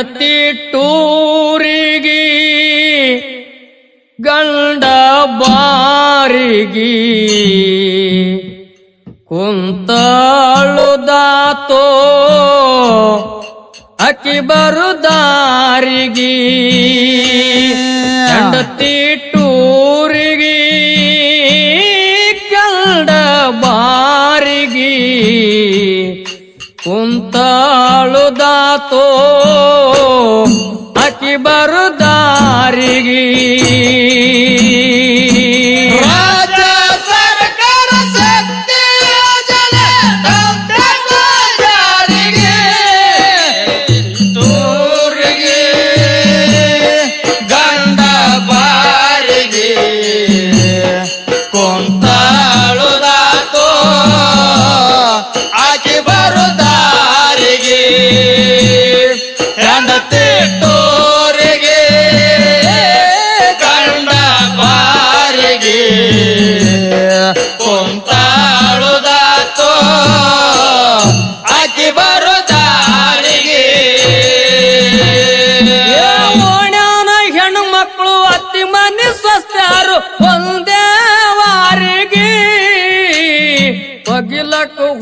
ಹೆಂಡತಿ ಟೂರಿಗಿ ಗಂಡ ಬಾರಿಗಿ. ಕುಂತಳುದಾತೋ ಅಕ್ಕಿ ಬರುದಾರಿಗಿ. ಹೆಂಡತಿ ಟೂರಿಗಿ ಗಂಡ ಬಾರಿಗಿ. ಕುಂತಳುದಾತೋ ಬರುದಾರಿಗಿ.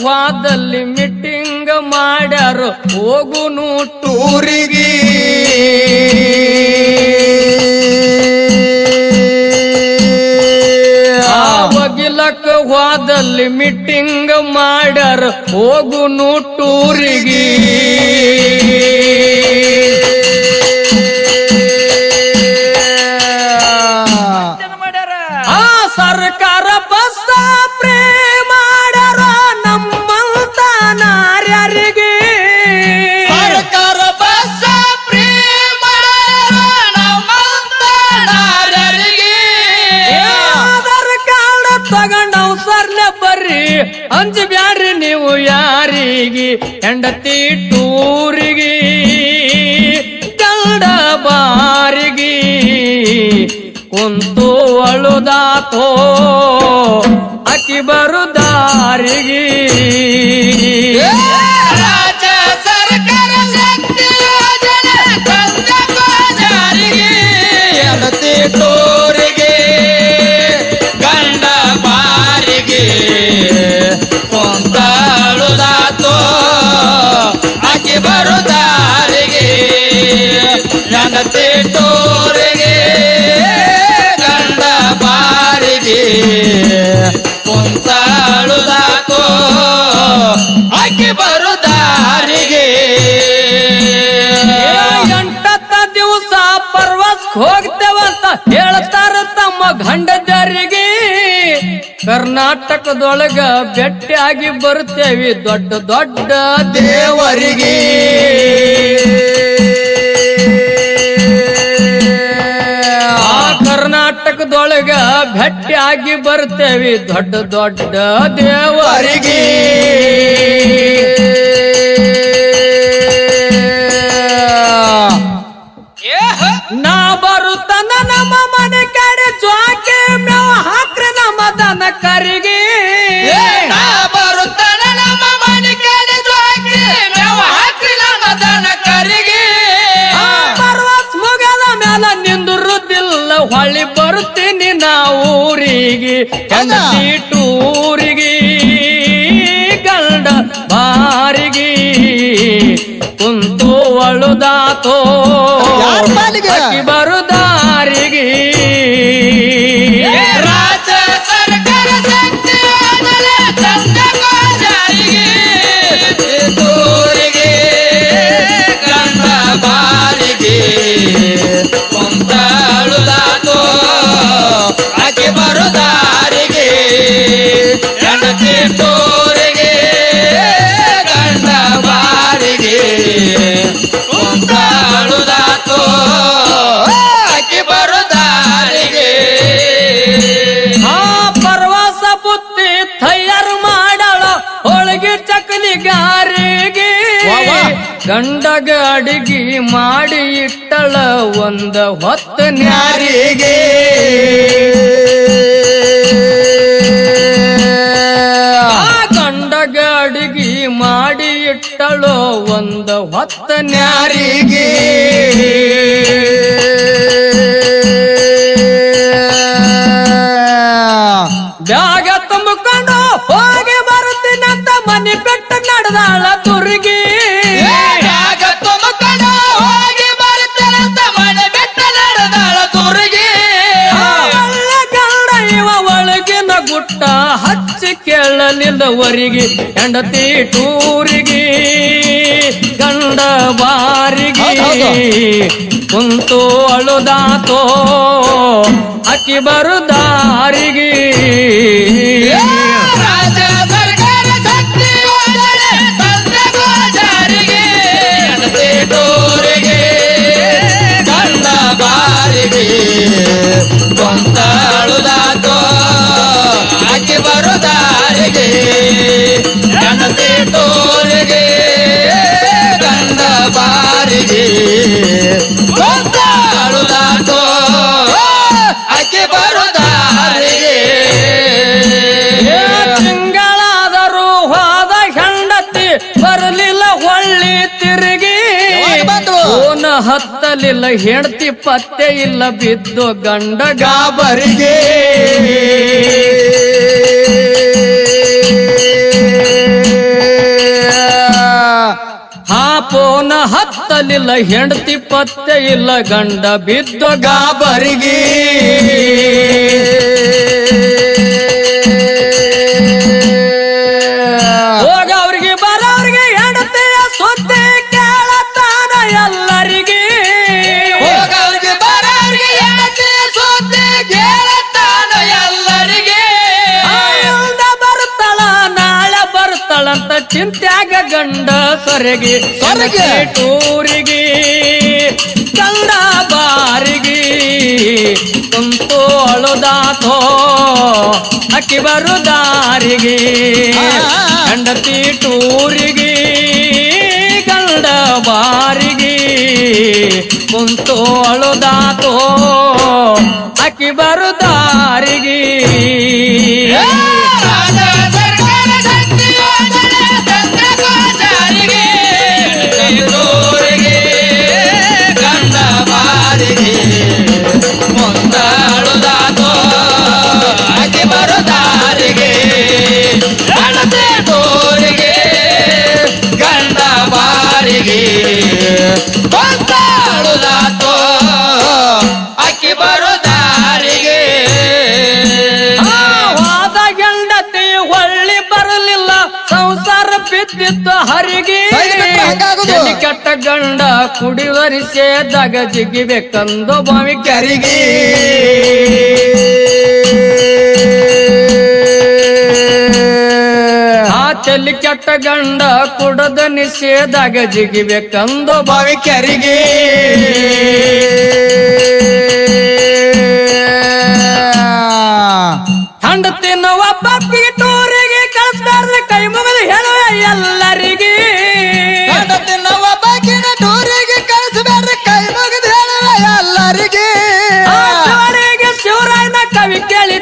ವಾದಲ್ಲಿ ಮೀಟಿಂಗ್ ಮಾಡ್ಯಾರ. ಹೋಗುನು ಟೂರಿಗೆ. ಒಗಿಲಕ್ ವಾದಲ್ಲಿ ಮೀಟಿಂಗ್ ಮಾಡ್ಯಾರ. ಹೋಗುನು ಟೂರಿಗೆ. ಸರ್ಲೆ ಬರ್ರಿ ಅಂಜ ಬ್ಯಾಡ್ರಿ ನೀವು ಯಾರಿಗಿ? ಹೆಂಡತಿ ಟೂರಿಗಿ ಗಂಡ ಬಾರಿಗೆ. ಕುಂತು ಅಳುದಾತೋ ಅಕ್ಕಿ ಬರುದಾರಿಗೆ. ಕೊಂತಾಳುದಾತೋ ಆಕೆ ಬರುದಾರಿಗೆ. ಎಂಟತ್ತ ದಿವಸ ಪರ್ವಸ್ ಹೋಗ್ತೇವಂತ ಹೇಳ್ತಾರ ತಮ್ಮ ಗಂಡದರಿಗೆ ಕರ್ನಾಟಕದೊಳಗ ಭೇಟಿಯಾಗಿ ಬರ್ತೇವಿ ದೊಡ್ಡ ದೊಡ್ಡ ದೇವರಿಗೆ. ಭೇಟಿಯಾಗಿ ಬರ್ತೇವಿ ದೊಡ್ಡ ದೊಡ್ಡ ದೇವರಿಗೆ. ನಾ ಬರುತ್ತನ ನಮ್ಮ ಮನೆ ಕಡೆ ಜ್ವಾಕೆ ಮೇವ ಹಾಕ್ರೆ ನಮ್ಮ ದನ ಕರಿಗೆ. ಕುಂತು ಅಳುದಾತೋ ಗಾರಿಗೆ. ಗಂಡಗ ಅಡಿಗೆ ಮಾಡಿ ಇಟ್ಟಳ ಒಂದ ಹೊತ್ತ ನ್ಯಾರಿಗೆ ಆ ಗಂಡಗ ಅಡಿಗೆ ಮಾಡಿ ಇಟ್ಟಳು ಒಂದ ಹೊತ್ತ ನ್ಯಾರಿಗೆ ಹತ್ತಲಿಲ್ಲವರಿಗೆ ಹೆಂಡತಿ ಟೂರಿಗೆ ಗಂಡ ಬಾರಿಗೆ. ಕುಂತು ಅಳುದಾತೋ ಅಕ್ಕಿ ಬರುದಾರಿಗೆ. ರಾಜ್ಯ ಹತ್ತಲಿಲ್ಲ, ಹೆಂಡತಿ ಪತ್ತೆ ಇಲ್ಲ, ಬಿದ್ದು ಗಂಡ ಗಾಬರಿಗೆ. ಹಾಪೋನ ಹತ್ತಲಿಲ್ಲ, ಹೆಂಡತಿ ಪತ್ತೆ ಇಲ್ಲ, ಗಂಡ ಬಿದ್ದು ಗಾಬರಿಗೆ. ಚಿಂತ್ಯಾಗ ಗಂಡ ಸೊರಗಿ ಸೊರಗಿ. ಟೂರಿಗೆ ಗಂಡ ಬಾರಿಗೆ ಕುಂತು ಅಳುದಾತೋ ಅಕ್ಕಿ ಬರುದಾರಿಗೆ. ಗಂಡತಿ ಟೂರಿಗೆ ಗಂಡ ಬಾರಿಗೆ ಕುಂತು ಅಳುದಾತೋ ಅಕ್ಕಿ ಬರುದಾರಿಗೆ. ಬಿದ್ದಿತ್ತು ಹರಿಗೆ. ಎಲ್ಲಿ ಕೆಟ್ಟ ಗಂಡ ಕುಡಿವರಿಸೇದಾಗ ಜಿಗಿಬೇಕಂದು ಬಾವಿ ಕರಿಗೆ. ಆ ಚೆಲ್ಲಿ ಕೆಟ್ಟ ಗಂಡ ಕುಡದ ನಿಷೇದಾಗ ಜಿಗಿಬೇಕಂದು ಬಾವಿ ಕರಿಗೆ.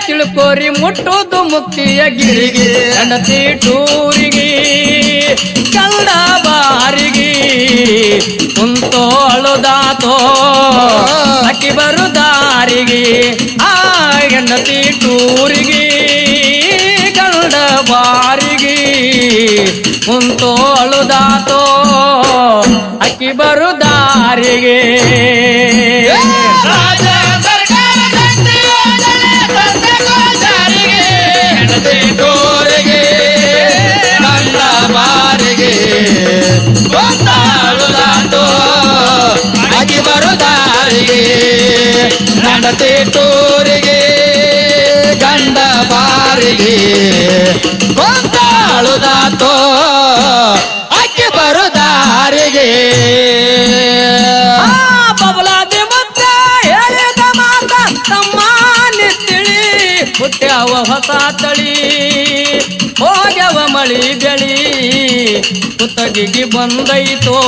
ತಿಳ್ಕೋರಿ ಮುಟ್ಟುದು ಮುಕ್ತಿಯ ಗಿರಿಗೆ ಹೆಂಡತಿ ಟೂರಿಗೆ ಕಂಡ ಬಾರಿಗೆ. ಕುಂತೋ ಅಳುದಾತೋ, ಅಕ್ಕಿ ಬರುದಾರಿಗೆ. ಆ ಹೆಂಡತಿ ಟೂರಿಗೆ ಕಂಡ ಬಾರಿಗೆ. ಕುಂತೋ ಅಳುದಾತೋ, ಅಕ್ಕಿ ಬರುದಾರಿಗೆ. ರಾಜ ಹೆಂಡತಿ ತೋರಿಗೆ, ಗಂಡ ಬಾರಿಗೆ. ಗೊಂದಾಳುದಾತೋ ಅಕ್ಕಿ ಬರುದಾರಿಗೆ. ಬಬಲಾದಿ ಮುತ್ತ ಹೇಳಿದ ಮಾತ ತಮ್ಮ ನಿತ್ತಿಳಿ, ಹುಟ್ಟ್ಯಾವ ಹೊಸ ತಳಿ, ಹೋಗ್ಯವ ಮಳಿ ಬೆಳಿ ಕುತ್ತಗಿಗೆ ಬಂದೈತೋ.